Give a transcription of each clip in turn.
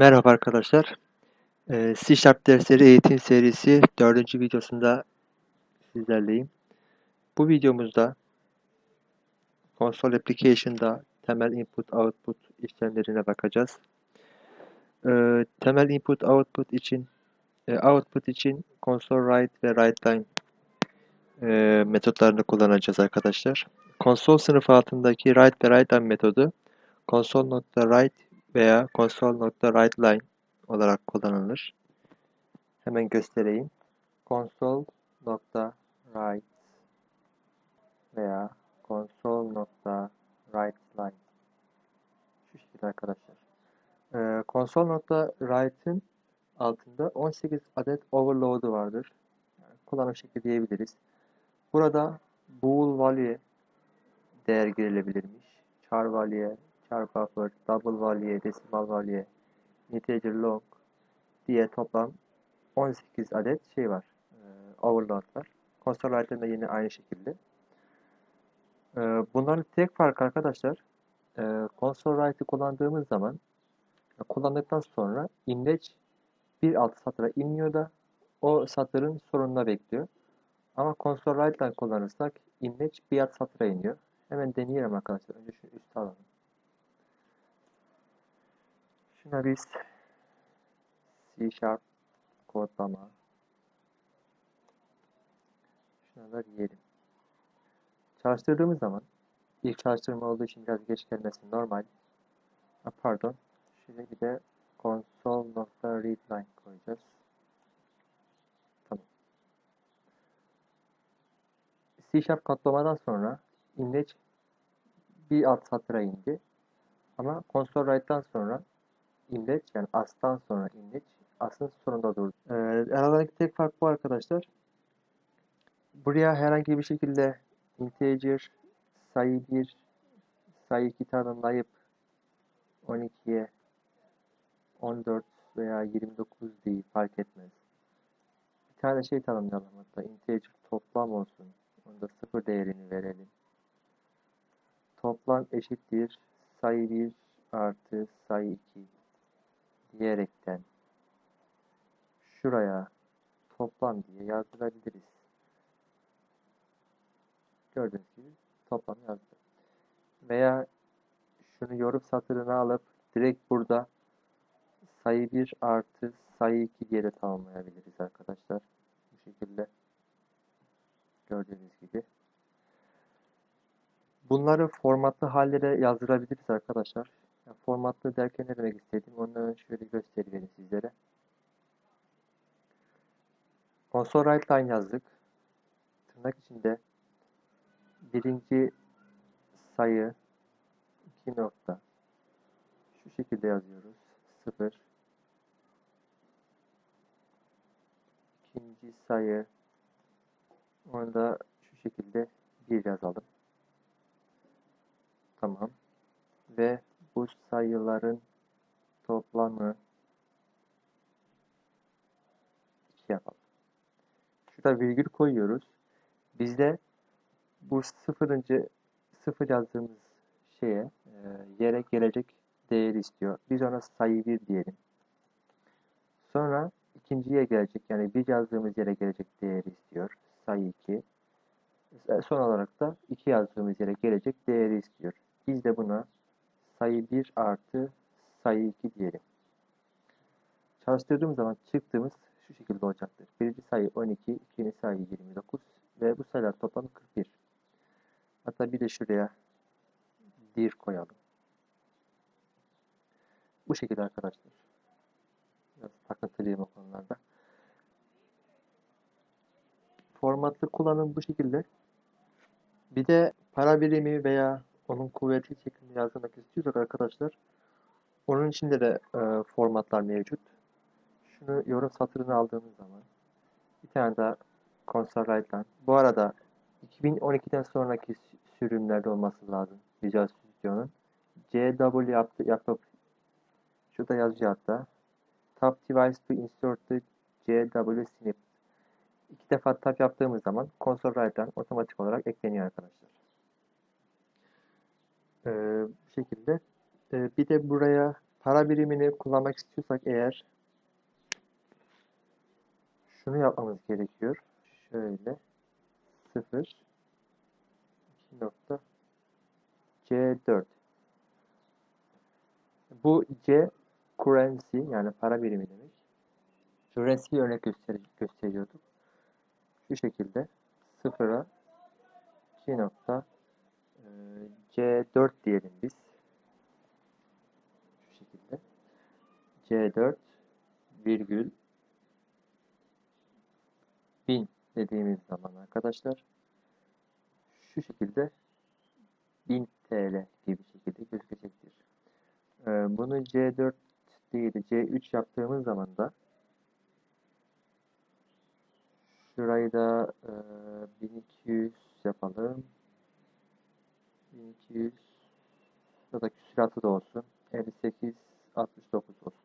Merhaba arkadaşlar. Ee, C Sharp dersleri eğitim serisi 4. videosunda sizlerleyim. Bu videomuzda Console Application'da temel input output işlemlerine bakacağız. Ee, temel input output için e, output için console write ve write line e, metotlarını kullanacağız arkadaşlar. Console sınıfı altındaki write ve write line metodu console.write veya console.writeLine olarak kullanılır. Hemen göstereyim. console.write veya console.writeLine şu şekilde arkadaşlar. Ee, console.write'ın altında 18 adet overload'u vardır. Yani kullanım şekli diyebiliriz. Burada bool value değer girilebilirmiş. Char value char buffer, double value, decimal value, integer long diye toplam 18 adet şey var. E, overload var. Console writer'da yine aynı şekilde. E, bunların tek farkı arkadaşlar e, console writer kullandığımız zaman e, kullandıktan sonra index bir alt satıra inmiyor da o satırın sonunda bekliyor. Ama console write'dan kullanırsak index bir alt satıra iniyor. Hemen deneyelim arkadaşlar. Önce şu üstü alalım. Şuna biz C Sharp kodlama şuna da diyelim. Çalıştırdığımız zaman ilk çalıştırma olduğu için biraz geç gelmesi normal. Pardon. Şimdi bir de console.readline koyacağız. Tamam. C Sharp kodlamadan sonra index bir alt satıra indi. Ama console write'dan sonra index yani as'tan sonra index as'ın sonunda durdu. Ee, aralarındaki tek fark bu arkadaşlar. Buraya herhangi bir şekilde integer sayı 1 sayı 2 tanımlayıp 12'ye 14 veya 29 değil fark etmez. Bir tane şey tanımlayalım hatta integer toplam olsun. Onda sıfır değerini verelim. Toplam eşittir sayı 1 artı sayı 2 diyerekten şuraya toplam diye yazdırabiliriz. Gördüğünüz gibi toplam yazdı. Veya şunu yorum satırına alıp direkt burada sayı 1 artı sayı 2 diye de tamamlayabiliriz arkadaşlar. Bu şekilde gördüğünüz gibi. Bunları formatlı hallere yazdırabiliriz arkadaşlar. Formatlı derken ne demek istedim? Ondan şöyle göstereyim sizlere. Console write line yazdık. Tırnak içinde birinci sayı 2 nokta şu şekilde yazıyoruz. 0 ikinci sayı onu şu şekilde 1 yazalım. Tamam. Ve bu sayıların toplamı 2 yapalım. Şurada virgül koyuyoruz. Bizde bu sıfırıncı sıfır yazdığımız şeye e, yere gelecek değeri istiyor. Biz ona sayı 1 diyelim. Sonra ikinciye gelecek yani bir yazdığımız yere gelecek değeri istiyor. Sayı 2. E, son olarak da 2 yazdığımız yere gelecek değeri istiyor. Biz de buna sayı 1 artı sayı 2 diyelim. Çalıştırdığım zaman çıktığımız şu şekilde olacaktır. Birinci sayı 12, ikinci sayı 29 ve bu sayılar toplamı 41. Hatta bir de şuraya dir koyalım. Bu şekilde arkadaşlar. Biraz takıntılıyım o konularda. Formatlı kullanım bu şekilde. Bir de para birimi veya onun kuvveti şeklinde yazmak istiyorsak arkadaşlar onun içinde de e, formatlar mevcut. Şunu yorum satırını aldığımız zaman bir tane daha console write'dan. Bu arada 2012'den sonraki sürümlerde olması lazım Visual Studio'nun. CW yaptı, yapıp şurada yazıyor hatta. Tab device to insert the CW snip. İki defa tab yaptığımız zaman console write'dan otomatik olarak ekleniyor arkadaşlar. Bu şekilde. Ee, bir de buraya para birimini kullanmak istiyorsak eğer şunu yapmamız gerekiyor. Şöyle 0 2 nokta C4 bu C currency yani para birimi demek. Currency örnek göster gösteriyorduk. Şu şekilde 0'a 2 nokta e, C4 diyelim biz. Şu şekilde. C4 virgül 1000 dediğimiz zaman arkadaşlar şu şekilde 1000 TL gibi şekilde gözükecektir. Ee, bunu C4 değil de C3 yaptığımız zaman da şurayı da e, 1200 yapalım. 1200 ya da küsuratı da olsun. 58 69 olsun.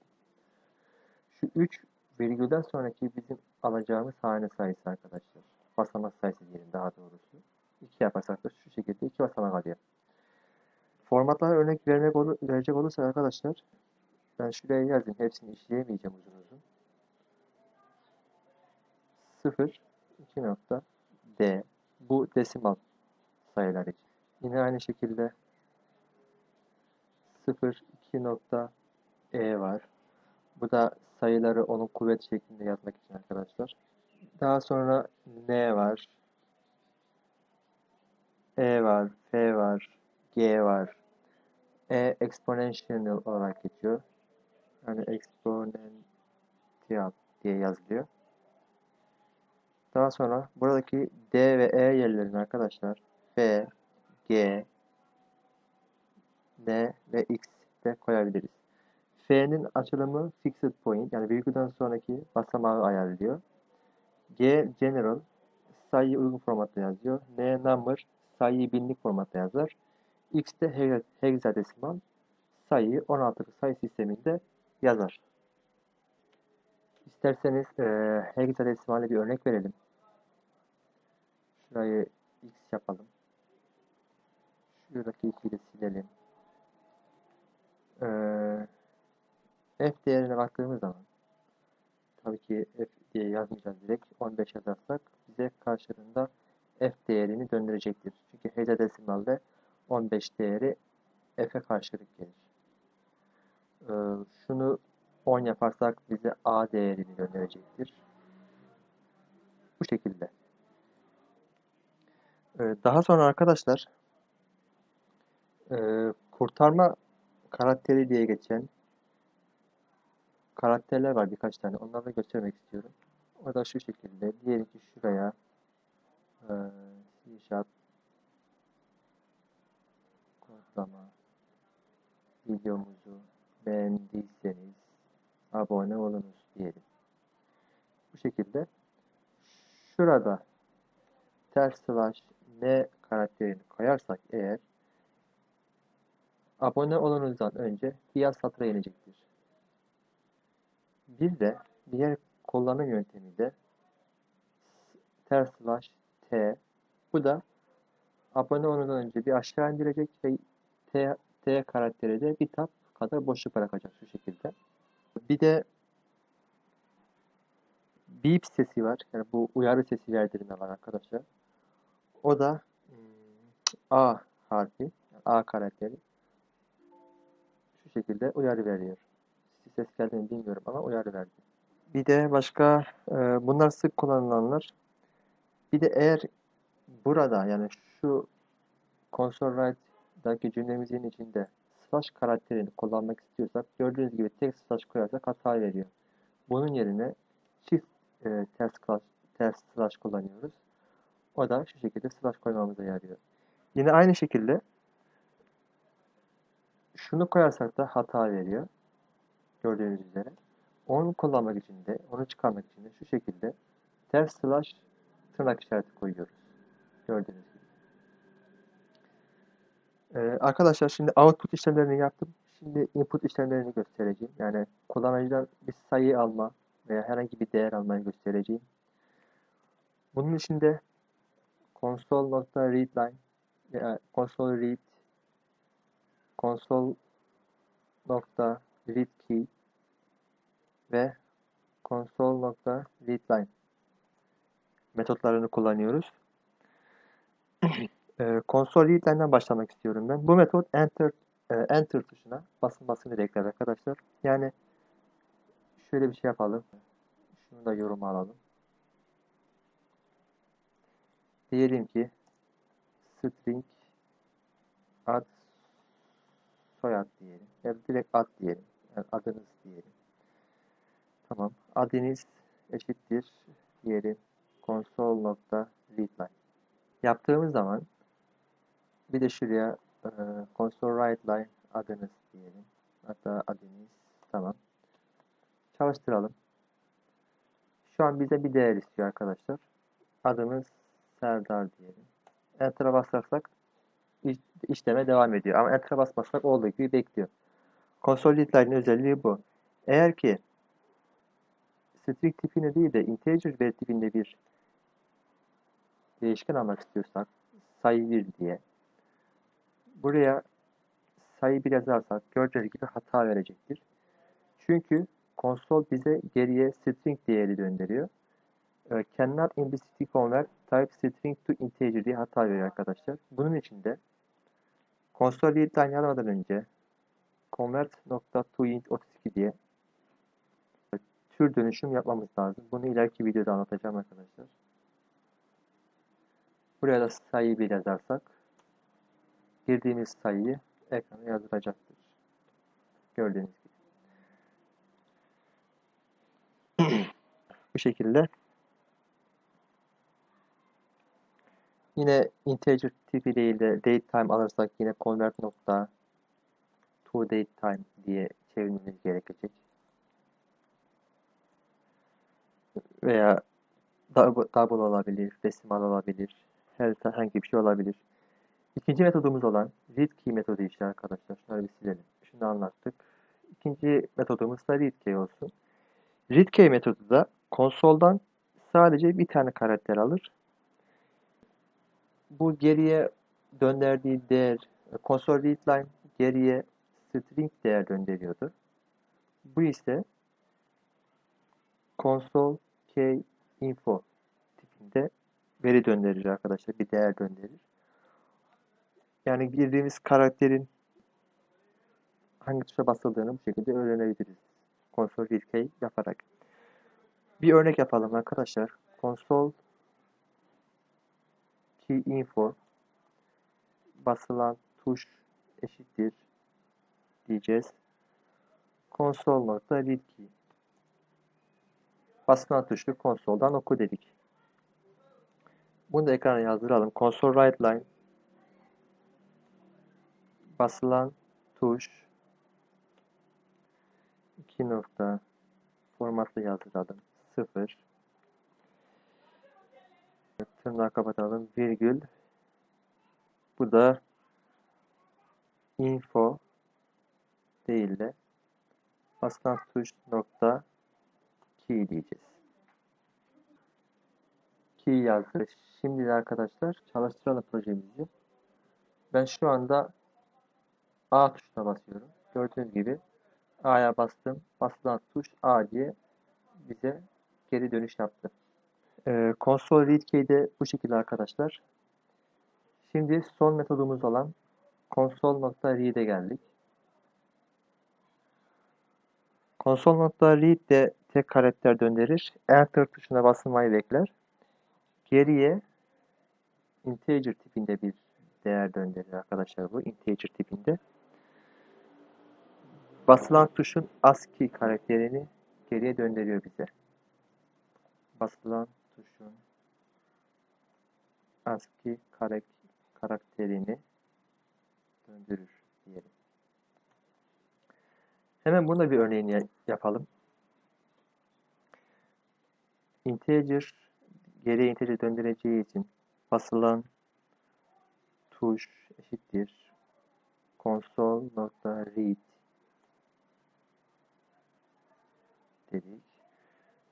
Şu 3 virgülden sonraki bizim alacağımız hane sayısı arkadaşlar. Basamak sayısı diyelim daha doğrusu. 2 yaparsak da şu şekilde 2 basamak alıyor. Formatlara örnek vermek ol verecek olursa arkadaşlar ben şuraya yazayım. Hepsini işleyemeyeceğim uzun uzun. 0 2 nokta D bu desimal sayılar için. Yine aynı şekilde 0 2 nokta E var. Bu da sayıları onun kuvvet şeklinde yazmak için arkadaşlar. Daha sonra N var. E var, F var, G var. E exponential olarak geçiyor. Yani exponential diye yazılıyor. Daha sonra buradaki D ve E yerlerine arkadaşlar F, G, N ve X de koyabiliriz. F'nin açılımı fixed point yani virgülden sonraki basamağı ayarlıyor. G general sayıyı uygun formatta yazıyor. N number sayıyı binlik formatta yazar. X de hexadesimal sayıyı 16'lık sayı sisteminde yazar. İsterseniz e, hexadesimal'e bir örnek verelim. Şurayı x yapalım. Şuradaki 2'yi de silelim. Ee, f değerine baktığımız zaman tabii ki f diye yazmayacağız direkt. 15 yazarsak bize karşılığında f değerini döndürecektir. Çünkü hexadesimalde 15 değeri f'e karşılık gelir. Ee, şunu 10 yaparsak bize a değerini gönderecektir. Bu şekilde. Ee, daha sonra arkadaşlar e, kurtarma karakteri diye geçen karakterler var birkaç tane. Onları da göstermek istiyorum. O da şu şekilde. Diyelim ki şuraya e, Sharp kodlama videomuzu beğendiyseniz abone olunuz diyelim. Bu şekilde şurada ters slash n karakterini koyarsak eğer abone olunuzdan önce diğer satıra inecektir. Bir de diğer kullanım yöntemi de ters slash t bu da abone olmadan önce bir aşağı indirecek ve t, t karakteri de bir tab kadar boşluk bırakacak şu şekilde. Bir de beep sesi var. Yani bu uyarı sesi verdirme var arkadaşlar. O da A harfi, A karakteri şekilde uyarı veriyor. Ses geldiğini bilmiyorum ama uyarı verdi. Bir de başka bunlar sık kullanılanlar. Bir de eğer burada yani şu console write'daki cümlemizin içinde slash karakterini kullanmak istiyorsak gördüğünüz gibi tek slash koyarsak hata veriyor. Bunun yerine çift e, ters, slash, ters slash kullanıyoruz. O da şu şekilde slash koymamıza yarıyor. Yine aynı şekilde şunu koyarsak da hata veriyor. Gördüğünüz üzere. Onu kullanmak için de, onu çıkarmak için de şu şekilde ters slash tırnak işareti koyuyoruz. Gördüğünüz gibi. Ee, arkadaşlar şimdi output işlemlerini yaptım. Şimdi input işlemlerini göstereceğim. Yani kullanıcıdan bir sayı alma veya herhangi bir değer almayı göstereceğim. Bunun için de console.readline veya console read console nokta read key ve console.readline metotlarını kullanıyoruz. e, console readline'den başlamak istiyorum ben. Bu metot enter e, enter tuşuna basılmasını bekler arkadaşlar. Yani şöyle bir şey yapalım. Şunu da yoruma alalım. Diyelim ki string ad soyad diyelim. Ya da direkt ad diyelim. Yani adınız diyelim. Tamam. Adınız eşittir diyelim console.readline. Yaptığımız zaman bir de şuraya e, console adınız diyelim. Hatta adınız tamam. Çalıştıralım. Şu an bize bir değer istiyor arkadaşlar. Adımız Serdar diyelim. Enter'a basarsak işleme devam ediyor. Ama Enter'a basmasak olduğu gibi bekliyor. Console özelliği bu. Eğer ki string tipini değil de integer veri tipinde bir değişken almak istiyorsak sayı 1 diye buraya sayı 1 yazarsak gördüğünüz gibi hata verecektir. Çünkü konsol bize geriye string değeri gönderiyor. E, cannot implicitly convert type string to integer diye hata veriyor arkadaşlar. Bunun için de console readline yazmadan önce convert.toInt32 diye tür dönüşüm yapmamız lazım. Bunu ileriki videoda anlatacağım arkadaşlar. Buraya da sayıyı bir yazarsak girdiğimiz sayıyı ekrana yazdıracaktır. Gördüğünüz gibi. Bu şekilde Yine integer tipi değil de datetime alırsak yine convert nokta to datetime diye çevirmemiz gerekecek. Veya double olabilir, desimal olabilir, herhangi bir şey olabilir. İkinci metodumuz olan read key metodu işte arkadaşlar. Şunları bir silelim. Şunu anlattık. İkinci metodumuz da read key olsun. Read key metodu da konsoldan sadece bir tane karakter alır bu geriye gönderdiği değer console readline geriye string değer gönderiyordu. Bu ise console k info tipinde veri gönderir arkadaşlar. Bir değer gönderir. Yani girdiğimiz karakterin hangi tuşa basıldığını bu şekilde öğrenebiliriz. Console read key yaparak. Bir örnek yapalım arkadaşlar. Console key info basılan tuş eşittir diyeceğiz. Konsol nokta read key. Basılan tuşlu konsoldan oku dedik. Bunu da ekrana yazdıralım. Console write line basılan tuş 2 nokta formatla yazdıralım. 0 Tırnağı kapatalım. Virgül. Bu da info değil de basılan tuş nokta key diyeceğiz. Key yazdı. Şimdi de arkadaşlar çalıştıralım projemizi. Ben şu anda A tuşuna basıyorum. Gördüğünüz gibi A'ya bastım. Basılan tuş A diye bize geri dönüş yaptı. E, console read key'de bu şekilde arkadaşlar. Şimdi son metodumuz olan console.read'e geldik. Console.read de tek karakter döndürür. Enter tuşuna basılmayı bekler. Geriye integer tipinde bir değer döndürür arkadaşlar bu. Integer tipinde. Basılan tuşun ASCII karakterini geriye döndürüyor bize. Basılan tuşun ASCII karakterini döndürür diyelim. Hemen burada bir örneğini yapalım. Integer geriye integer döndüreceği için basılan tuş eşittir console.read dedik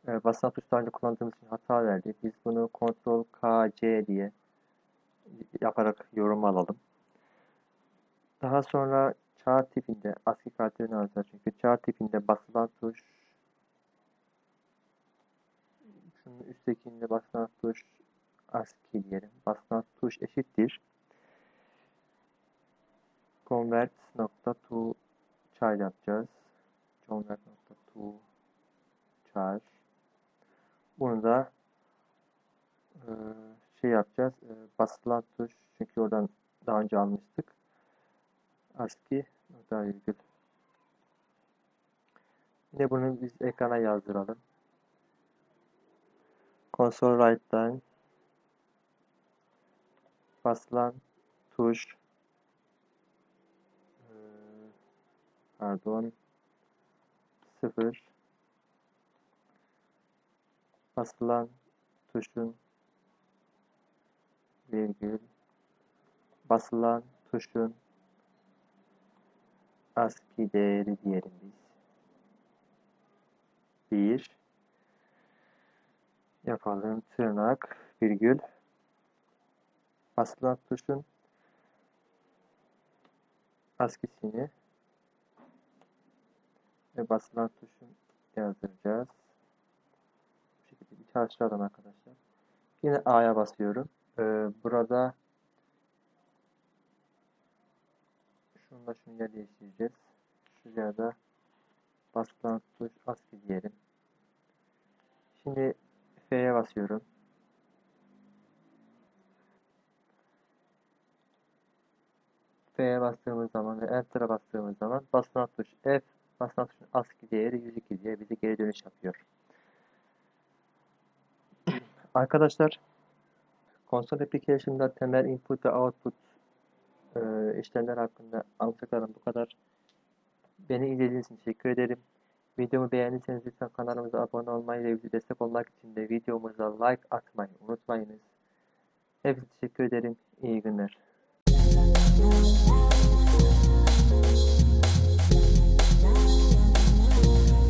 e, basın tuşlarını kullandığımız için hata verdi. Biz bunu Ctrl K C diye yaparak yorum alalım. Daha sonra char tipinde ASCII karakterini alacağız. Çünkü char tipinde basılan tuş şunun üsttekinde basılan tuş ASCII diyelim. Basılan tuş eşittir. Convert nokta to char yapacağız. Convert nokta to char. Bunu da e, şey yapacağız. E, basılan tuş çünkü oradan daha önce almıştık. ASCII nokta virgül. Yine bunu biz ekrana yazdıralım. Console write'dan basılan tuş e, pardon 0 basılan tuşun virgül basılan tuşun ASCII değeri diyelim biz. 1 yapalım tırnak virgül basılan tuşun ASCII'sini ve basılan tuşun yazdıracağız. Çalıştıralım arkadaşlar. Yine A'ya basıyorum. Ee, burada şununla şunu yer değiştireceğiz. Şuraya da basılan tuş ASCII diyelim. Şimdi F'ye basıyorum. F'ye bastığımız zaman ve Enter'a bastığımız zaman basılan tuş F basılan tuşun ASCII değeri 102 diye bize geri dönüş yapıyor. Arkadaşlar Console Application'da temel input ve output e, işlemler hakkında anlatacaklarım bu kadar. Beni izlediğiniz için teşekkür ederim. Videomu beğendiyseniz lütfen kanalımıza abone olmayı ve destek olmak için de videomuza like atmayı unutmayınız. Hepinize teşekkür ederim. İyi günler.